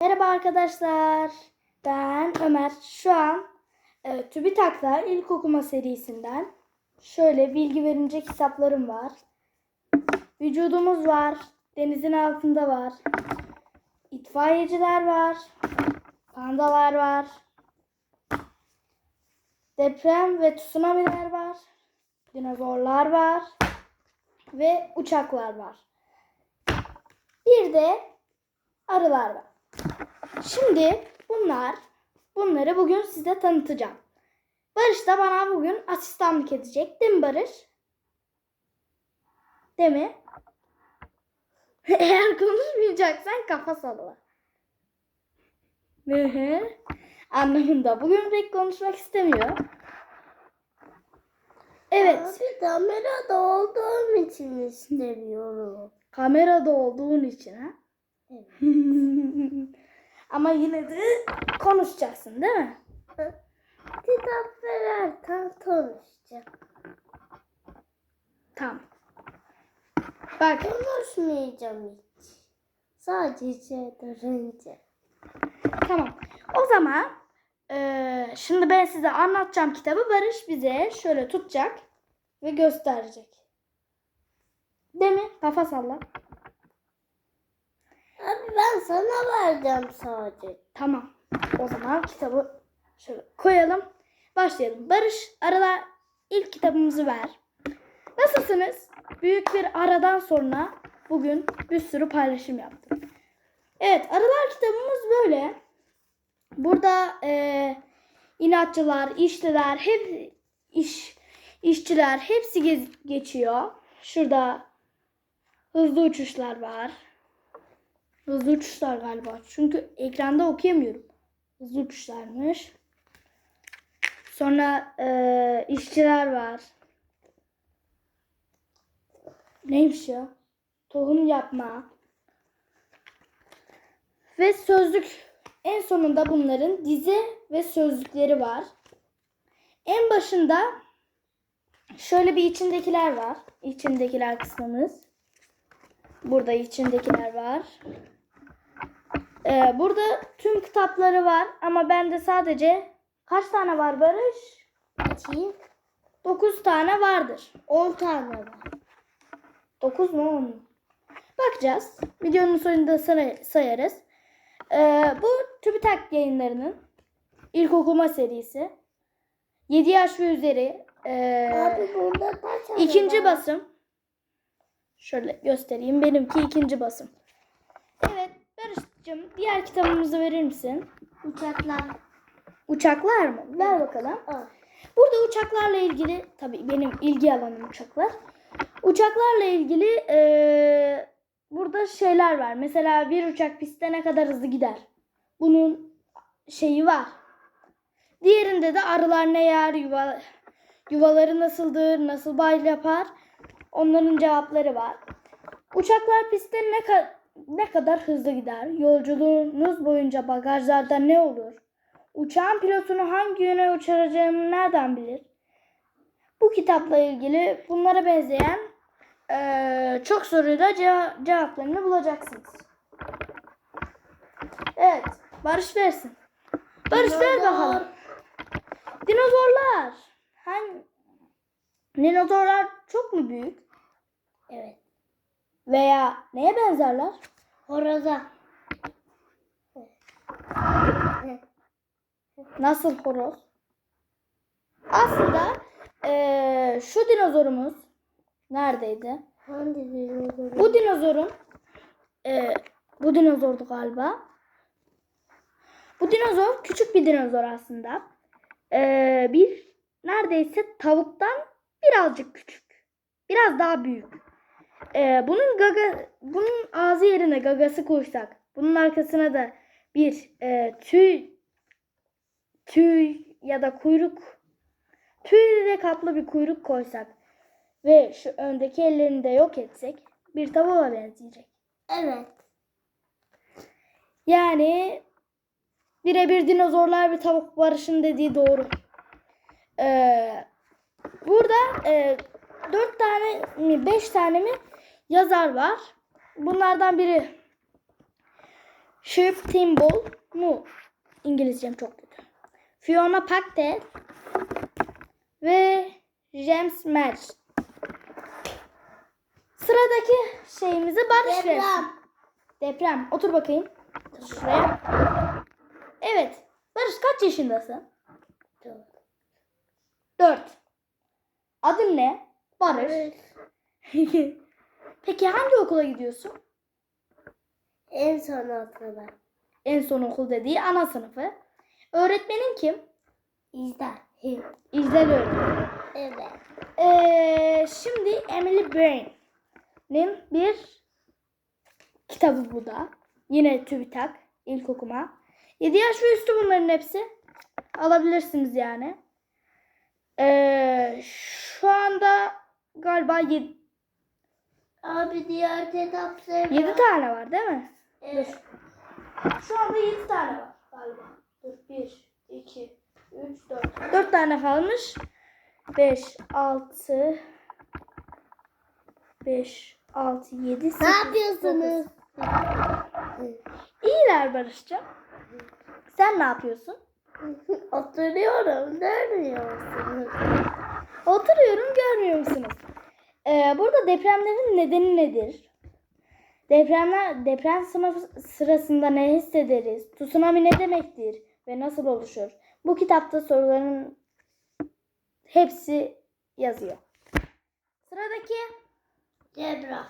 Merhaba arkadaşlar. Ben Ömer. Şu an e, TÜBİTAK'ta ilk okuma serisinden şöyle bilgi verilecek hesaplarım var. Vücudumuz var. Denizin altında var. İtfaiyeciler var. Pandalar var. Deprem ve tsunamiler var. Dinozorlar var. Ve uçaklar var. Bir de arılar var. Şimdi bunlar, bunları bugün size tanıtacağım. Barış da bana bugün asistanlık edecek. Değil mi Barış? Değil mi? Eğer konuşmayacaksan kafa salla. Anlamında. Bugün pek konuşmak istemiyor. Evet. Abi kamerada olduğum için istemiyorum. Kamerada olduğun için ha? Evet. Ama yine de konuşacaksın değil mi? Kitap vererken konuşacağım. Tamam. Bak Konuşmayacağım hiç. Sadece durunca. tamam. O zaman eee, şimdi ben size anlatacağım kitabı. Barış bize şöyle tutacak ve gösterecek. Değil mi? Kafa salla. Ben sana vereceğim sadece. Tamam. O zaman kitabı şöyle koyalım. Başlayalım. Barış aralar ilk kitabımızı ver. Nasılsınız? Büyük bir aradan sonra bugün bir sürü paylaşım yaptık. Evet arılar kitabımız böyle. Burada eee inatçılar, işçiler, hep iş işçiler hepsi geçiyor. Şurada hızlı uçuşlar var. Hızlı uçuşlar galiba. Çünkü ekranda okuyamıyorum. Hızlı uçuşlarmış. Sonra eee, işçiler var. Neymiş ya? Tohum yapma. Ve sözlük. En sonunda bunların dizi ve sözlükleri var. En başında şöyle bir içindekiler var. İçindekiler kısmımız. Burada içindekiler var. Ee, burada tüm kitapları var ama bende sadece kaç tane var Barış? Açayım. 9 tane vardır. 10 tane var. 9 mu 10 mu? Bakacağız. Videonun sonunda say- sayarız. Ee, bu TÜBİTAK yayınlarının ilk okuma serisi. 7 yaş ve üzeri. ee, Abi burada ikinci var? basım. Şöyle göstereyim. Benimki ikinci basım. Barış'cığım diğer kitabımızı verir misin? Uçaklar. Uçaklar mı? Ver bakalım. Al. Burada uçaklarla ilgili tabii benim ilgi alanım uçaklar. Uçaklarla ilgili eee, burada şeyler var. Mesela bir uçak pistte ne kadar hızlı gider? Bunun şeyi var. Diğerinde de arılar ne yer, yuva, yuvaları nasıldır, nasıl bay yapar? Onların cevapları var. Uçaklar pistte ne, ka- ne kadar hızlı gider? Yolculuğunuz boyunca bagajlarda ne olur? Uçağın pilotunu hangi yöne uçuracağını nereden bilir? Bu kitapla ilgili bunlara benzeyen eee, çok soruyla ceva- cevaplarını bulacaksınız. Evet, Barış versin. Barış ver Dinozor. bakalım. Dinozorlar. Hangi? Dinozorlar çok mu büyük? Evet. Veya neye benzerler? Horoza. Nasıl horoz? Aslında eee, şu dinozorumuz neredeydi? Hangi dinozor? Bu dinozorun eee, bu dinozordu galiba. Bu dinozor küçük bir dinozor aslında. Eee, bir neredeyse tavuktan birazcık küçük. Biraz daha büyük. Eee, bunun gaga bunun ağzı yerine gagası koysak, bunun arkasına da bir eee, tüy tüy ya da kuyruk tüyle kaplı bir kuyruk koysak ve şu öndeki ellerini de yok etsek bir tavuğa benzeyecek. Evet. Yani birebir dinozorlar bir tavuk barışın dediği doğru. Ee, burada e, dört tane mi beş tane mi yazar var. Bunlardan biri Shirp Timbal mu? İngilizcem çok kötü. Fiona Packtel ve James Match. Sıradaki şeyimizi Barış versin. Deprem. Deprem. Otur bakayım. Şuraya. Evet. Barış kaç yaşındasın? Dört. Adın ne? Barış. Peki hangi okula gidiyorsun? En son okula. En son okul dediği ana sınıfı. Öğretmenin kim? İzler. İzel öğretmen. Evet. Ee, şimdi Emily Brain'in bir kitabı bu da. Yine TÜBİTAK ilk okuma. 7 yaş ve üstü bunların hepsi. Alabilirsiniz yani. Ee, şu anda galiba 7, Abi diğer kitap sevmem. 7 tane var değil mi? Evet. Şu anda 7 tane var galiba. Dur 1, 2, 3, 4. 4 tane kalmış. 5, 6, 5, 6, 7, 8. Ne yapıyorsunuz? İyiler Barış'cığım. Sen ne yapıyorsun? Oturuyorum. Görmüyorsunuz. Oturuyorum görmüyor musunuz? Ee, burada depremlerin nedeni nedir? Depremler deprem sınıf sırasında ne hissederiz? Tsunami ne demektir ve nasıl oluşur? Bu kitapta soruların hepsi yazıyor. Sıradaki Deprem.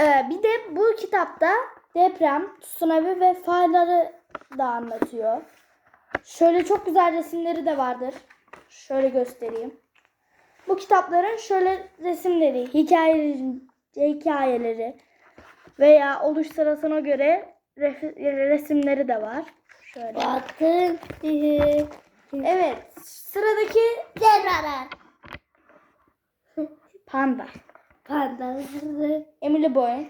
Ee, bir de bu kitapta deprem, tsunami ve fayları da anlatıyor. Şöyle çok güzel resimleri de vardır. Şöyle göstereyim. Bu kitapların şöyle resimleri, hikayeleri, hikayeleri veya oluş sırasına göre resimleri de var. Şöyle. Bakın. Evet, sıradaki Deprem. panda. Panda. Emily Boy.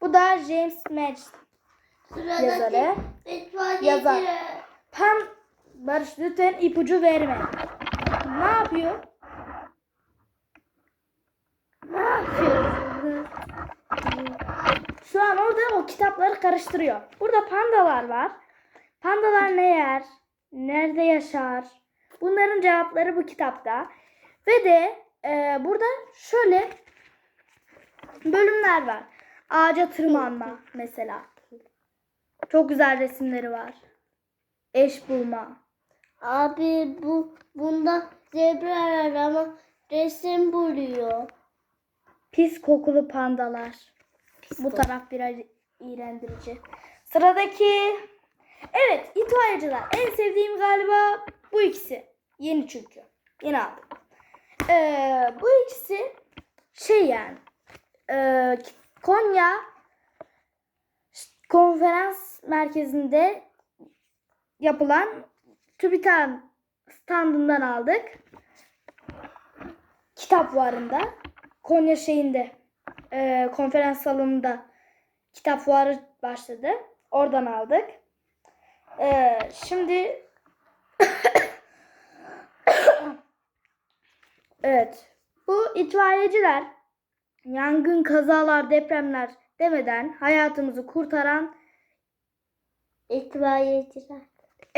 Bu da James Madge yazarı. Sıradaki itfaiyeci. Yazar. Pam Barış lütfen ipucu verme. Ne yapıyor? Ne yapıyorsunuz? Şu an orada o kitapları karıştırıyor. Burada pandalar var. Pandalar ne yer? Nerede yaşar? Bunların cevapları bu kitapta. Ve de e, burada şöyle bölümler var. Ağaca tırmanma mesela. Çok güzel resimleri var. Eş bulma. Abi bu bunda zebra var ama resim buluyor. Pis kokulu pandalar. Bu taraf biraz iğrendirici. Sıradaki Evet itfaiyeciler. En sevdiğim galiba bu ikisi. Yeni çünkü. Yeni aldım. Ee, bu ikisi şey yani ee, Konya konferans merkezinde yapılan TÜBİTAK standından aldık. Kitap fuarında. Konya şeyinde e, konferans salonunda kitap fuarı başladı. Oradan aldık. E, şimdi evet. Bu itfaiyeciler yangın, kazalar, depremler demeden hayatımızı kurtaran İtfaiyeciler.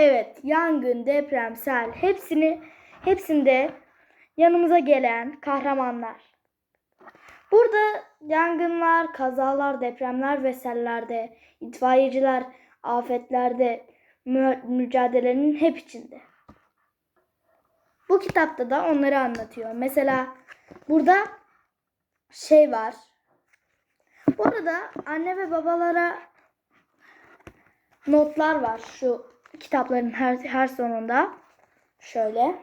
Evet, yangın, deprem, sel hepsini hepsinde yanımıza gelen kahramanlar. Burada yangınlar, kazalar, depremler ve sellerde, itfaiyeciler, afetlerde mü- mücadelenin hep içinde. Bu kitapta da onları anlatıyor. Mesela burada şey var. Bu arada anne ve babalara notlar var şu kitapların her, her sonunda. Şöyle.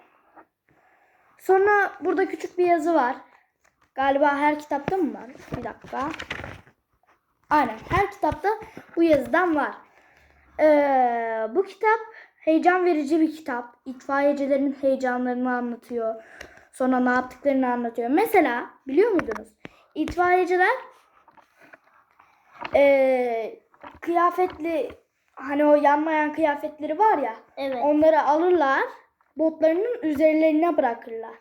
Sonra burada küçük bir yazı var. Galiba her kitapta mı var? Bir dakika. Aynen her kitapta bu yazıdan var. Ee, bu kitap heyecan verici bir kitap. İtfaiyecilerin heyecanlarını anlatıyor. Sonra ne yaptıklarını anlatıyor. Mesela biliyor muydunuz? İtfaiyeciler ee, kıyafetli hani o yanmayan kıyafetleri var ya Evet. onları alırlar botlarının üzerlerine bırakırlar.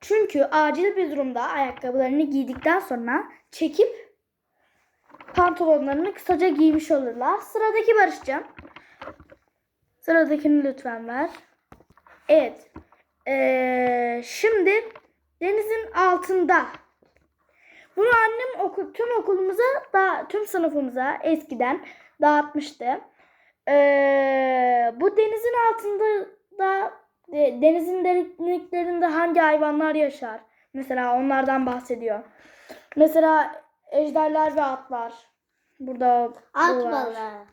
Çünkü acil bir durumda ayakkabılarını giydikten sonra çekip pantolonlarını kısaca giymiş olurlar. Sıradaki Barışcan. Sıradakini lütfen ver. Evet. Ee, şimdi denizin altında. Bunu annem okul, tüm okulumuza, da, tüm sınıfımıza eskiden dağıtmıştı. Ee, bu denizin altında da denizin derinliklerinde hangi hayvanlar yaşar? Mesela onlardan bahsediyor. Mesela ejderler ve atlar. Burada At balığı.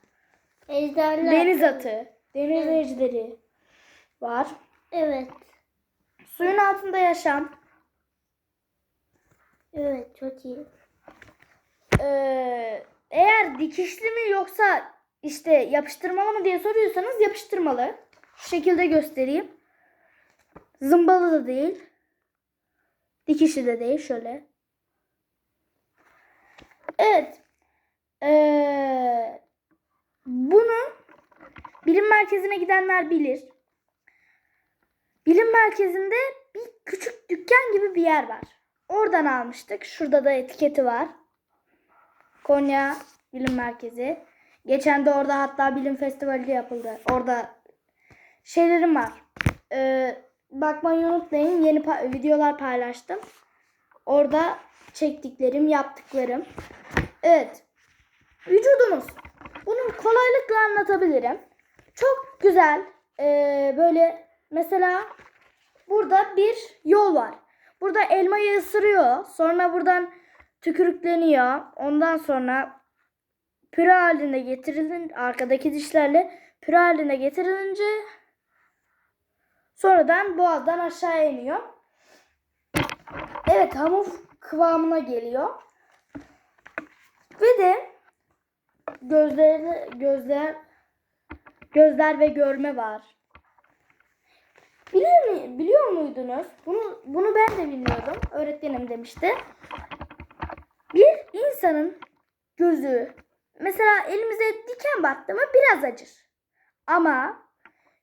Ejderler. Deniz atı, deniz Evet. ejderi var. Evet. Suyun altında yaşam. Evet çok iyi. Ee, eğer dikişli mi yoksa işte yapıştırmalı mı diye soruyorsanız yapıştırmalı. Şu şekilde göstereyim. Zımbalı da değil. Dikişli de değil. Şöyle. Evet. Ee, bunu bilim merkezine gidenler bilir. Bilim merkezinde bir küçük dükkan gibi bir yer var. Oradan almıştık. Şurada da etiketi var. Konya Bilim Merkezi. Geçen de orada hatta bilim festivali yapıldı. Orada şeylerim var. Ee, bakmayı unutmayın. Yeni pa- videolar paylaştım. Orada çektiklerim, yaptıklarım. Evet. Vücudumuz. Bunu kolaylıkla anlatabilirim. Çok güzel. ee, böyle mesela burada bir yol var. Burada elmayı ısırıyor. Sonra buradan tükürükleniyor. Ondan sonra püre haline getirilin arkadaki dişlerle püre haline getirilince sonradan boğazdan aşağı iniyor. Evet hamur kıvamına geliyor. Ve de gözleri gözler gözler ve görme var. Biliyor, mu, biliyor muydunuz? Bunu bunu ben de bilmiyordum. Öğretmenim demişti. Bir insanın gözü mesela elimize diken battı mı biraz acır. Ama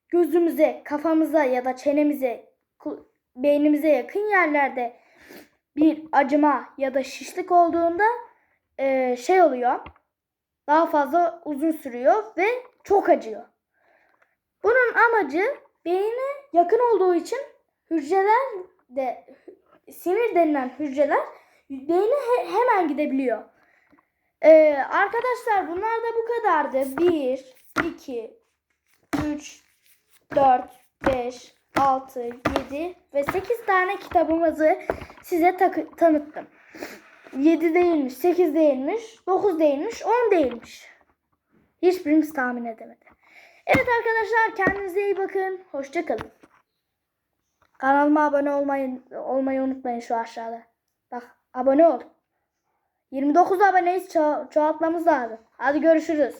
gözümüze, kafamıza ya da çenemize, beynimize yakın yerlerde bir acıma ya da şişlik olduğunda eee, şey oluyor. Daha fazla uzun sürüyor ve çok acıyor. Bunun amacı beyne yakın olduğu için hücreler de sinir denilen hücreler beyne he- hemen gidebiliyor. Ee, arkadaşlar bunlar da bu kadardı. 1, 2, 3, 4, 5, 6, 7 ve 8 tane kitabımızı size tanıttım. 7 değilmiş, 8 değilmiş, 9 değilmiş, 10 değilmiş. Hiçbirimiz tahmin edemedi. Evet arkadaşlar kendinize iyi bakın. Hoşçakalın. Kanalıma abone olmayı, olmayı unutmayın şu aşağıda. Bak abone ol. 29 aboneyiz ço- çoğaltmamız lazım. Hadi görüşürüz.